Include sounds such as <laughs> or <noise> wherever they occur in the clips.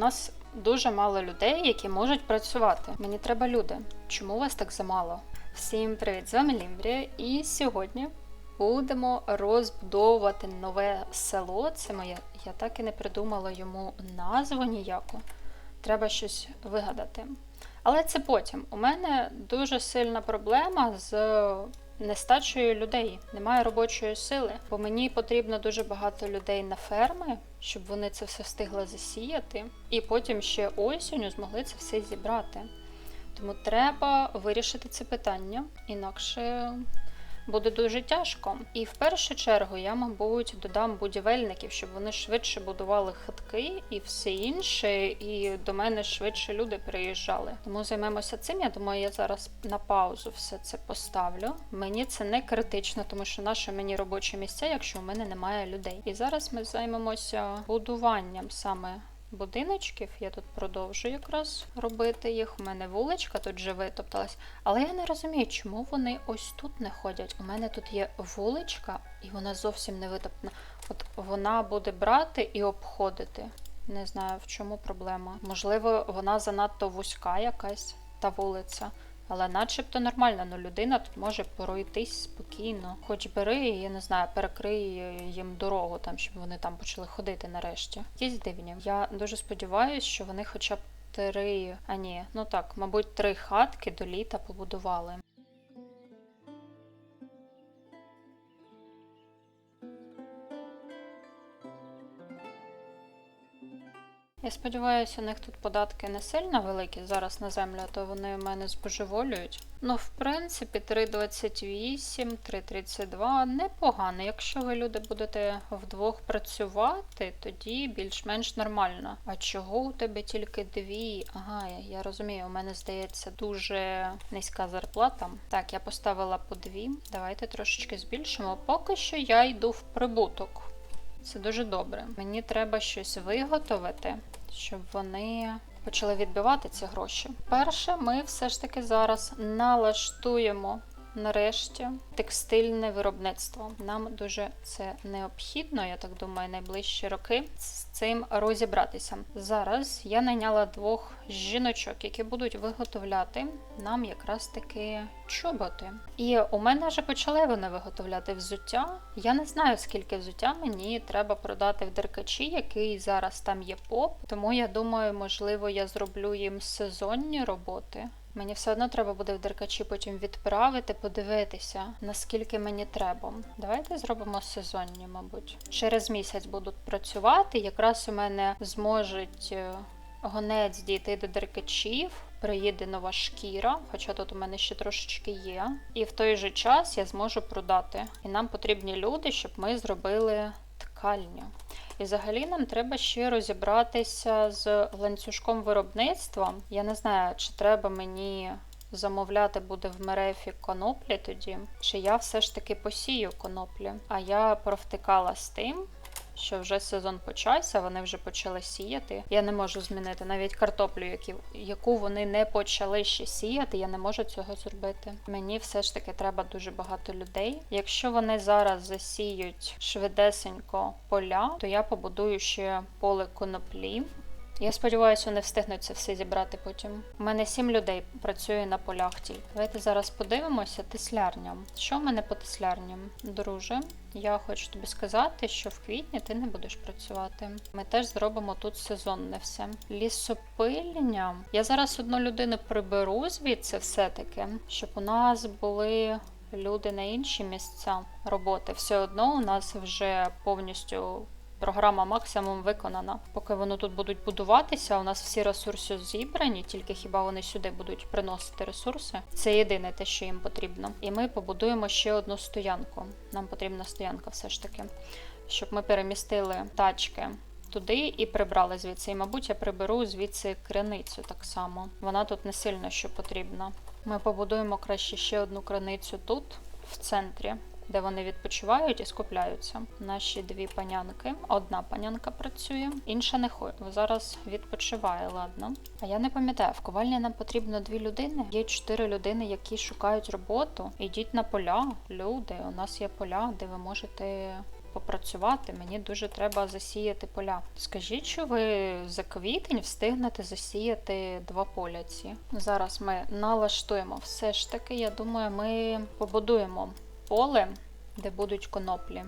нас дуже мало людей, які можуть працювати. Мені треба люди. Чому вас так замало? Всім привіт! З вами Лімбрія, і сьогодні будемо розбудовувати нове село. Це моє. Я так і не придумала йому назву ніяку. Треба щось вигадати. Але це потім. У мене дуже сильна проблема з нестачею людей. Немає робочої сили, бо мені потрібно дуже багато людей на ферми, щоб вони це все встигли засіяти, і потім ще осінню змогли це все зібрати. Тому треба вирішити це питання, інакше буде дуже тяжко. І в першу чергу я, мабуть, додам будівельників, щоб вони швидше будували хатки і все інше, і до мене швидше люди приїжджали. Тому займемося цим. Я думаю, я зараз на паузу все це поставлю. Мені це не критично, тому що наше мені робочі місця, якщо у мене немає людей. І зараз ми займемося будуванням саме будиночків. Я тут продовжую якраз робити їх. У мене вуличка тут вже витопталась. Але я не розумію, чому вони ось тут не ходять. У мене тут є вуличка, і вона зовсім не витоптана. От вона буде брати і обходити. Не знаю, в чому проблема. Можливо, вона занадто вузька якась та вулиця. Але начебто нормально, ну людина тут може пройтись спокійно. Хоч бери, я не знаю, перекрий їм дорогу, там, щоб вони там почали ходити нарешті. Якісь дивні. Я дуже сподіваюся, що вони хоча б три, а ні, ну так, мабуть, три хатки до літа побудували. Я сподіваюся, у них тут податки не сильно великі зараз на землю, а то вони в мене збожеволюють. Ну, в принципі, 3,28, 3,32 непогано. Якщо ви люди будете вдвох працювати, тоді більш-менш нормально. А чого у тебе тільки дві? Ага, я, розумію, у мене здається дуже низька зарплата. Так, я поставила по дві. Давайте трошечки збільшимо. Поки що я йду в прибуток. Це дуже добре. Мені треба щось виготовити, щоб вони почали відбивати ці гроші. Перше, ми все ж таки зараз налаштуємо нарешті текстильне виробництво. Нам дуже це необхідно, я так думаю, найближчі роки з цим розібратися. Зараз я найняла двох жіночок, які будуть виготовляти нам якраз таки чоботи. І у мене вже почали вони виготовляти взуття. Я не знаю, скільки взуття мені треба продати в деркачі, який зараз там є поп. Тому я думаю, можливо, я зроблю їм сезонні роботи. Мені все одно треба буде в деркачі потім відправити, подивитися, наскільки мені треба. Давайте зробимо сезонні, мабуть. Через місяць будуть працювати. Якраз у мене зможуть е, гонець дійти до деркачів. Приїде нова шкіра, хоча тут у мене ще трошечки є. І в той же час я зможу продати. І нам потрібні люди, щоб ми зробили ткальню. І взагалі нам треба ще розібратися з ланцюжком виробництва. Я не знаю, чи треба мені замовляти буде в мерефі коноплі тоді, чи я все ж таки посію коноплі. А я провтикала з тим. Що вже сезон почався, вони вже почали сіяти. Я не можу змінити навіть картоплю, які, яку вони не почали ще сіяти. Я не можу цього зробити. Мені все ж таки треба дуже багато людей. Якщо вони зараз засіють швидесенько поля, то я побудую ще поле коноплі. Я сподіваюся, вони встигнуть це все зібрати потім. У мене сім людей працює на полях тільки. Давайте зараз подивимося теслярня. Що в мене по теслярням? Друже, я хочу тобі сказати, що в квітні ти не будеш працювати. Ми теж зробимо тут сезонне все. Лісопилення. Я зараз одну людину приберу звідси все-таки, щоб у нас були. Люди на інші місця роботи все одно у нас вже повністю програма максимум виконана. Поки вони тут будуть будуватися, у нас всі ресурси зібрані, тільки хіба вони сюди будуть приносити ресурси. Це єдине те, що їм потрібно. І ми побудуємо ще одну стоянку. Нам потрібна стоянка все ж таки, щоб ми перемістили тачки. Туди і прибрали звідси. І, мабуть, я приберу звідси криницю так само. Вона тут не сильно що потрібна. Ми побудуємо краще ще одну криницю тут, в центрі де вони відпочивають і скупляються. Наші дві панянки. Одна панянка працює, інша не ходить. Зараз відпочиває, ладно. А я не пам'ятаю, в ковальні нам потрібно дві людини. Є чотири людини, які шукають роботу. Ідіть на поля, люди. У нас є поля, де ви можете попрацювати, мені дуже треба засіяти поля. Скажіть, що ви за квітень встигнете засіяти два поля ці. Зараз ми налаштуємо. Все ж таки, я думаю, ми побудуємо поле, де будуть коноплі.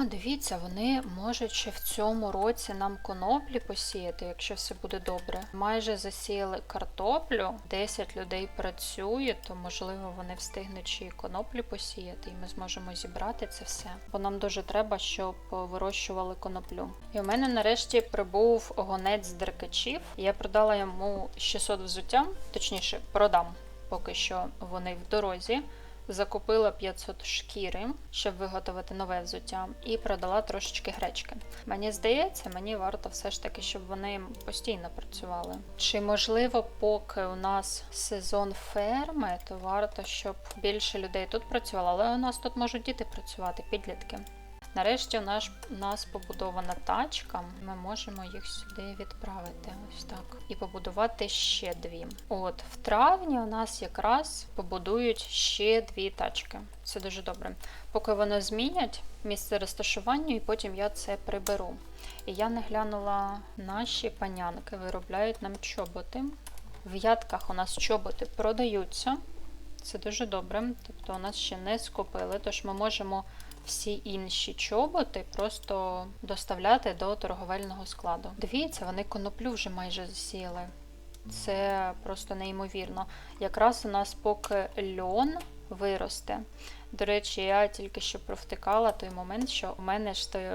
О, дивіться, вони можуть ще в цьому році нам коноплі посіяти, якщо все буде добре. Майже засіяли картоплю, 10 людей працює, то можливо вони встигнуть ще й коноплі посіяти, і ми зможемо зібрати це все. Бо нам дуже треба, щоб вирощували коноплю. І у мене нарешті прибув гонець з деркачів. Я продала йому 600 взуття, точніше, продам, поки що вони в дорозі. Закупила 500 шкіри, щоб виготовити нове взуття, і продала трошечки гречки. Мені здається, мені варто все ж таки, щоб вони постійно працювали. Чи можливо, поки у нас сезон ферми, то варто, щоб більше людей тут працювало, але у нас тут можуть діти працювати, підлітки. Нарешті у нас, у нас побудована тачка. Ми можемо їх сюди відправити. Ось так. І побудувати ще дві. От в травні у нас якраз побудують ще дві тачки. Це дуже добре. Поки вони змінять місце розташування, і потім я це приберу. І я не глянула, наші панянки виробляють нам чоботи. В ядках у нас чоботи продаються. Це дуже добре. Тобто у нас ще не скупили, тож ми можемо всі інші чоботи просто доставляти до торговельного складу. Дивіться, вони коноплю вже майже засіяли. Це просто неймовірно. Якраз у нас поки льон виросте. До речі, я тільки що провтикала той момент, що у мене ж той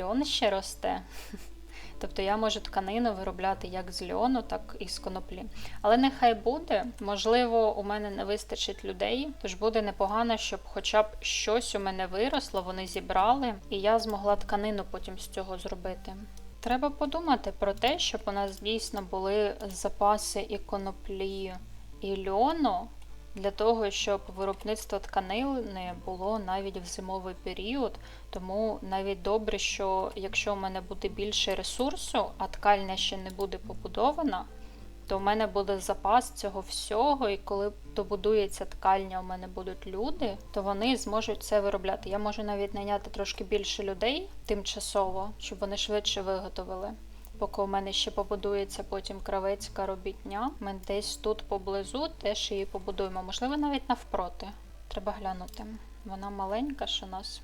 льон ще росте. <laughs> Тобто я можу тканину виробляти як з льону, так і з коноплі. Але нехай буде. Можливо, у мене не вистачить людей, тож буде непогано, щоб хоча б щось у мене виросло, вони зібрали, і я змогла тканину потім з цього зробити. Треба подумати про те, щоб у нас дійсно були запаси і коноплі, і льону. Для того, щоб виробництво тканини було навіть в зимовий період, тому навіть добре, що якщо у мене буде більше ресурсу, а ткальня ще не буде побудована, то в мене буде запас цього всього, і коли добудується ткальня, у мене будуть люди, то вони зможуть це виробляти. Я можу навіть найняти трошки більше людей тимчасово, щоб вони швидше виготовили. Поки у мене ще побудується потім кравецька робітня, ми десь тут поблизу теж її побудуємо. Можливо, навіть навпроти. Треба глянути. Вона маленька ж у нас.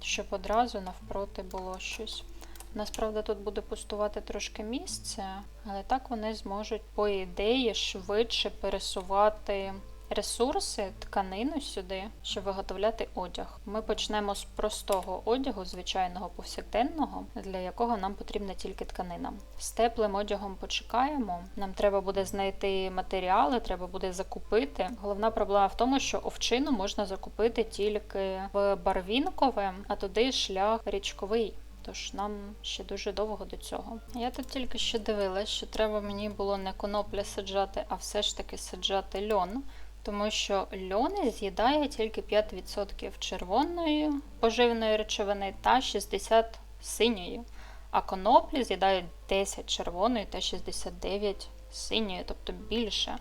Щоб одразу навпроти було щось. У нас, правда, тут буде пустувати трошки місце, але так вони зможуть, по ідеї, швидше пересувати ресурси, тканину сюди, щоб виготовляти одяг. Ми почнемо з простого одягу, звичайного повсякденного, для якого нам потрібна тільки тканина. З теплим одягом почекаємо. Нам треба буде знайти матеріали, треба буде закупити. Головна проблема в тому, що овчину можна закупити тільки в Барвінкове, а туди шлях річковий. Тож нам ще дуже довго до цього. Я тут тільки що дивилась, що треба мені було не конопля саджати, а все ж таки саджати льон. Тому що льони з'їдає тільки 5% червоної поживної речовини та 60% синьої, а коноплі з'їдають 10 червоної та 69 синьої, тобто більше.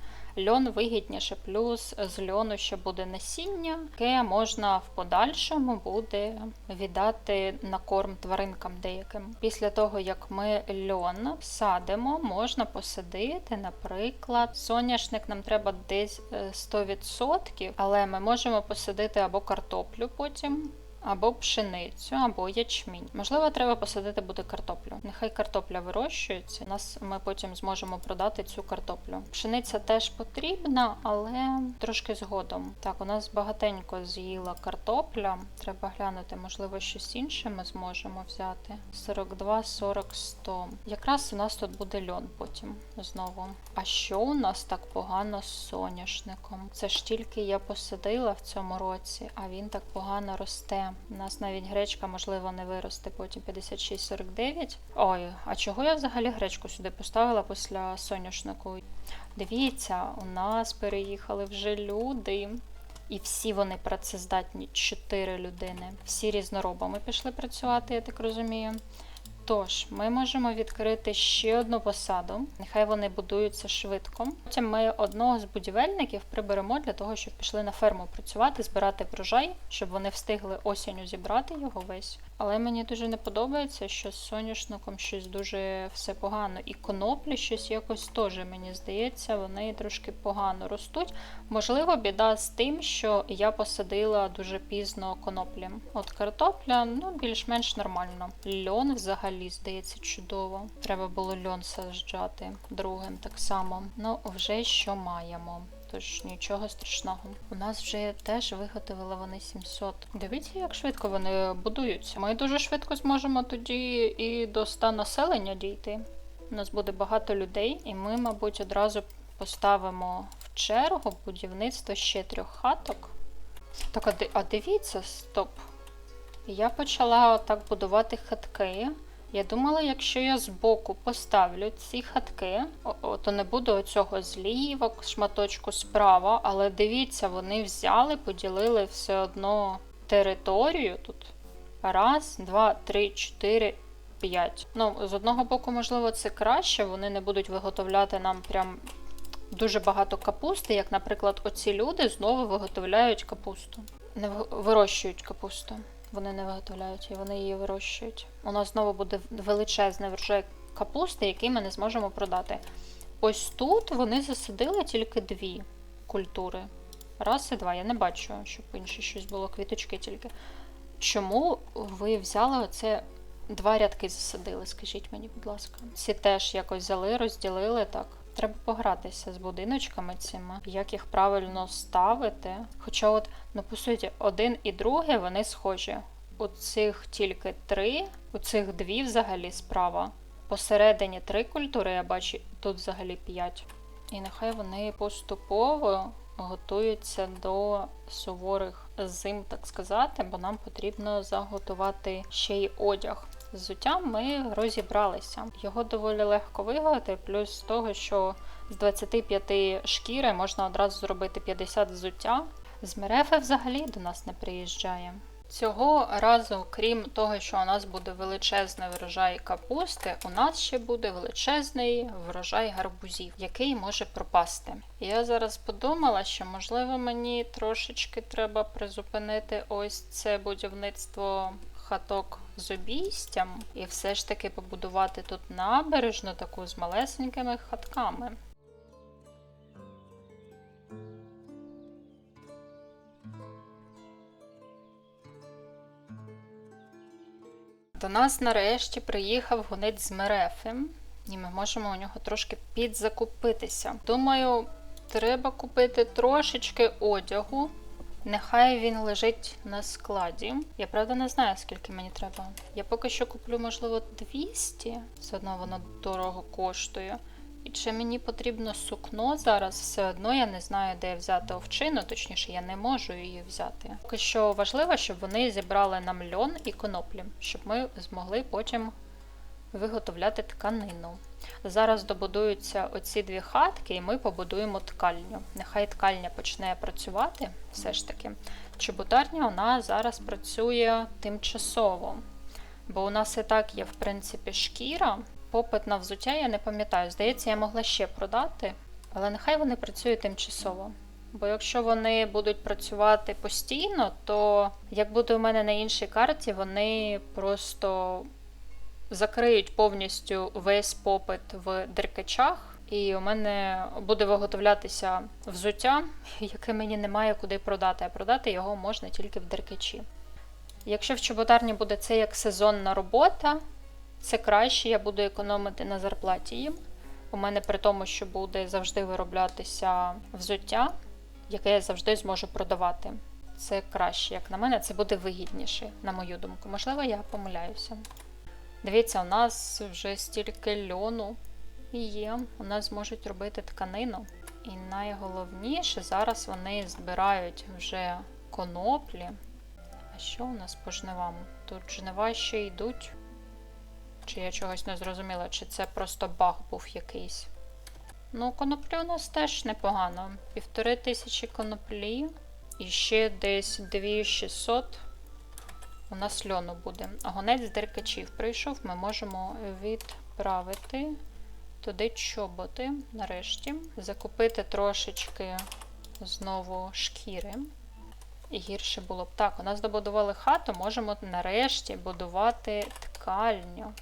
Льон вигідніше, плюс з льону ще буде насіння, яке можна в подальшому буде віддати на корм тваринкам деяким. Після того, як ми льон садимо, можна посадити, наприклад, соняшник нам треба десь 100%, але ми можемо посадити або картоплю потім або пшеницю, або ячмінь. Можливо, треба посадити буде картоплю. Нехай картопля вирощується. Нас ми потім зможемо продати цю картоплю. Пшениця теж потрібна, але трошки згодом. Так, у нас багатенько з'їла картопля. Треба глянути, можливо, щось інше ми зможемо взяти. 42, 40, 100. Якраз у нас тут буде льон потім знову. А що у нас так погано з соняшником? Це ж тільки я посадила в цьому році, а він так погано росте. У нас навіть гречка, можливо, не виросте потім 56-49. Ой, а чого я взагалі гречку сюди поставила після соняшнику? Дивіться, у нас переїхали вже люди. І всі вони працездатні, чотири людини. Всі різноробами пішли працювати, я так розумію. Тож, ми можемо відкрити ще одну посаду. Нехай вони будуються швидко. Потім ми одного з будівельників приберемо для того, щоб пішли на ферму працювати, збирати врожай, щоб вони встигли осінню зібрати його весь. Але мені дуже не подобається, що з соняшником щось дуже все погано. І коноплі щось якось теж, мені здається, вони трошки погано ростуть. Можливо, біда з тим, що я посадила дуже пізно коноплі. От картопля, ну, більш-менш нормально. Льон взагалі здається чудово. Треба було льон саджати другим так само. Ну, вже що маємо. Тож нічого страшного. У нас вже теж виготовили вони 700. Дивіться, як швидко вони будуються. Ми дуже швидко зможемо тоді і до 100 населення дійти. У нас буде багато людей, і ми, мабуть, одразу поставимо в чергу будівництво ще трьох хаток. Так, а, дивіться, стоп. Я почала так будувати хатки. Я думала, якщо я збоку поставлю ці хатки, то не буде оцього зліва, шматочку справа, але дивіться, вони взяли, поділили все одно територію тут. Раз, два, три, чотири, п'ять. Ну, з одного боку, можливо, це краще, вони не будуть виготовляти нам прям дуже багато капусти, як, наприклад, оці люди знову виготовляють капусту. Не вирощують капусту. Вони не виготовляють її, вони її вирощують. У нас знову буде величезний врожай капусти, який ми не зможемо продати. Ось тут вони засадили тільки дві культури. Раз і два. Я не бачу, щоб інше щось було, квіточки тільки. Чому ви взяли оце два рядки засадили, скажіть мені, будь ласка. Ці теж якось взяли, розділили так. Треба погратися з будиночками цими, як їх правильно ставити. Хоча, от, ну по суті, один і другий вони схожі. У цих тільки три, у цих дві взагалі справа. Посередині три культури, я бачу, тут взагалі п'ять. І нехай вони поступово готуються до суворих зим, так сказати, бо нам потрібно заготувати ще й одяг. З ми розібралися. Його доволі легко виготовити, плюс з того, що з 25 шкіри можна одразу зробити 50 взуття. З мерефи взагалі до нас не приїжджає. Цього разу, крім того, що у нас буде величезний врожай капусти, у нас ще буде величезний врожай гарбузів, який може пропасти. Я зараз подумала, що можливо мені трошечки треба призупинити ось це будівництво хаток з обійстям і все ж таки побудувати тут набережну таку з малесенькими хатками. До нас нарешті приїхав гонець з Мерефи, і ми можемо у нього трошки підзакупитися. Думаю, треба купити трошечки одягу. Нехай він лежить на складі. Я правда не знаю, скільки мені треба. Я поки що куплю, можливо, 200. Все одно воно дорого коштує. І чи мені потрібно сукно зараз, все одно я не знаю, де взяти овчину, точніше, я не можу її взяти. Поки що важливо, щоб вони зібрали нам льон і коноплі, щоб ми змогли потім виготовляти тканину. Зараз добудуються оці дві хатки, і ми побудуємо ткальню. Нехай ткальня почне працювати все ж таки. Чоботарня у нас зараз працює тимчасово, бо у нас і так є, в принципі, шкіра. Попит на взуття я не пам'ятаю. Здається, я могла ще продати, але нехай вони працюють тимчасово. Бо якщо вони будуть працювати постійно, то як буде у мене на іншій карті, вони просто закриють повністю весь попит в деркачах, і у мене буде виготовлятися взуття, яке мені немає куди продати, а продати його можна тільки в деркачі. Якщо в чоботарні буде це як сезонна робота, це краще, я буду економити на зарплаті їм. У мене при тому, що буде завжди вироблятися взуття, яке я завжди зможу продавати. Це краще, як на мене, це буде вигідніше, на мою думку. Можливо, я помиляюся. Дивіться, у нас вже стільки льону є. У нас зможуть робити тканину. І найголовніше, зараз вони збирають вже коноплі. А що у нас по жнивам? Тут жнива ще йдуть. Чи я чогось не зрозуміла, чи це просто баг був якийсь. Ну, коноплі у нас теж непогано. Півтори тисячі коноплі. І ще десь 2600 у нас льону буде. Гонець деркачів прийшов, ми можемо відправити туди чоботи нарешті. Закупити трошечки знову шкіри. І гірше було б. Так, у нас добудували хату, можемо нарешті будувати ткальню.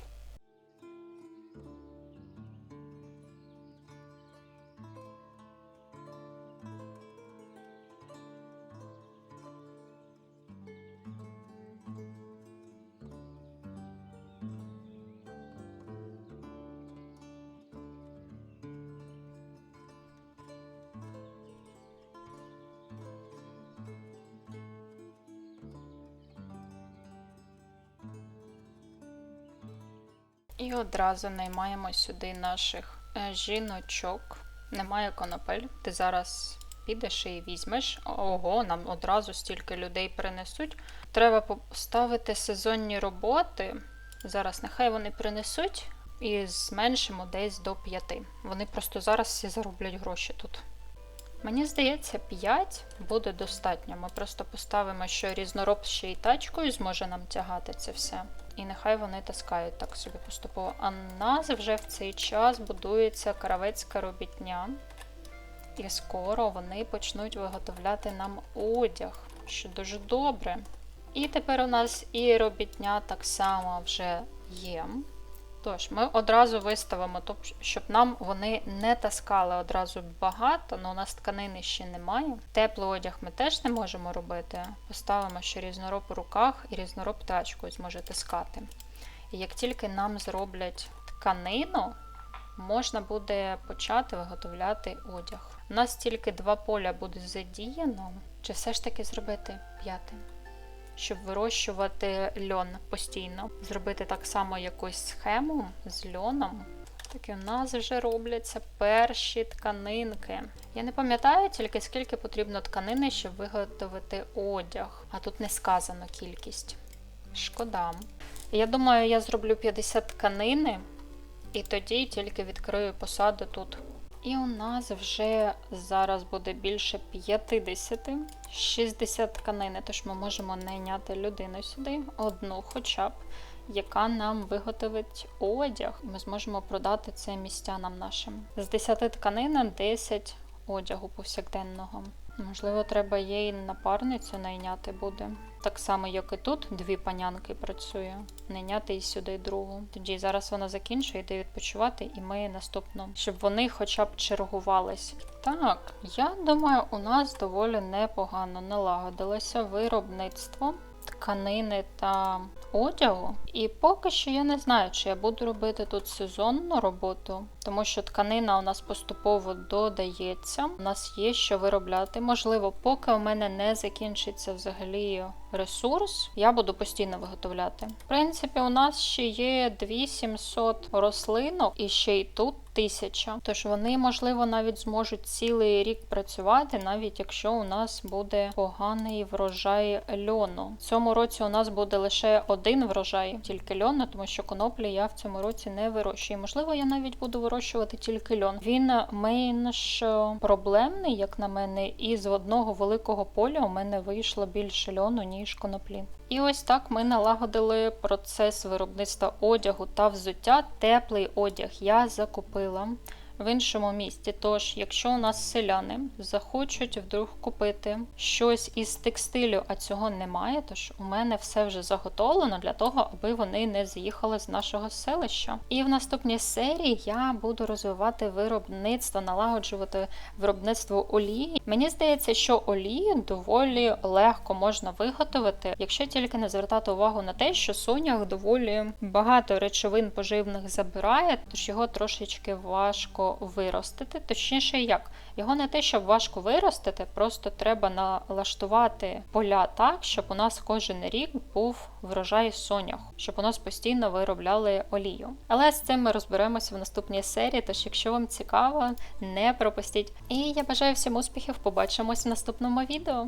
І одразу наймаємо сюди наших е, жіночок. Немає конопель. Ти зараз підеш і візьмеш. Ого, нам одразу стільки людей принесуть. Треба поставити сезонні роботи. Зараз нехай вони принесуть і зменшимо десь до 5. Вони просто зараз всі зароблять гроші тут. Мені здається, 5 буде достатньо. Ми просто поставимо, що різнороб ще й тачкою зможе нам тягати це все. І нехай вони таскають так собі поступово. А в нас вже в цей час будується каравецька робітня. І скоро вони почнуть виготовляти нам одяг, що дуже добре. І тепер у нас і робітня так само вже є. Тож, ми одразу виставимо, щоб нам вони не таскали одразу багато, але у нас тканини ще немає. Теплий одяг ми теж не можемо робити. Поставимо ще різнороб у руках і різнороб тачкою зможе таскати. І як тільки нам зроблять тканину, можна буде почати виготовляти одяг. У нас тільки два поля буде задіяно, чи все ж таки зробити п'яте? Щоб вирощувати льон постійно. Зробити так само якусь схему з льоном. Так і у нас вже робляться перші тканинки. Я не пам'ятаю тільки скільки потрібно тканини, щоб виготовити одяг, а тут не сказано кількість. Шкода. Я думаю, я зроблю 50 тканини, і тоді тільки відкрию посаду тут. І у нас вже зараз буде більше 50, 60 тканини, тож ми можемо найняти людину сюди, одну хоча б, яка нам виготовить одяг. Ми зможемо продати це містянам нашим. З 10 тканин 10 одягу повсякденного. Можливо, треба їй напарницю найняти буде. Так само, як і тут, дві панянки працює. Найняти і сюди другу. Тоді зараз вона закінчує, йде відпочивати, і ми наступно, щоб вони хоча б чергувались. Так, я думаю, у нас доволі непогано налагодилося виробництво тканини та одягу. І поки що я не знаю, чи я буду робити тут сезонну роботу, тому що тканина у нас поступово додається. У нас є що виробляти. Можливо, поки у мене не закінчиться взагалі ресурс, я буду постійно виготовляти. В принципі, у нас ще є 2700 рослинок, і ще й тут тисяча. Тож вони, можливо, навіть зможуть цілий рік працювати, навіть якщо у нас буде поганий врожай льону. В цьому році у нас буде лише один врожай, тільки льону, тому що коноплі я в цьому році не вирощую. Можливо, я навіть буду вирощувати тільки льон. Він менш проблемний, як на мене, і з одного великого поля у мене вийшло більше льону, ніж коноплі. І ось так ми налагодили процес виробництва одягу та взуття. Теплий одяг я закупила в іншому місті. Тож, якщо у нас селяни захочуть вдруг купити щось із текстилю, а цього немає, тож у мене все вже заготовлено для того, аби вони не з'їхали з нашого селища. І в наступній серії я буду розвивати виробництво, налагоджувати виробництво олії. Мені здається, що олію доволі легко можна виготовити, якщо тільки не звертати увагу на те, що сонях доволі багато речовин поживних забирає, тож його трошечки важко виростити. Точніше, як? Його не те, щоб важко виростити, просто треба налаштувати поля так, щоб у нас кожен рік був врожай сонях, щоб у нас постійно виробляли олію. Але з цим ми розберемося в наступній серії, тож, якщо вам цікаво, не пропустіть. І я бажаю всім успіхів, побачимось в наступному відео.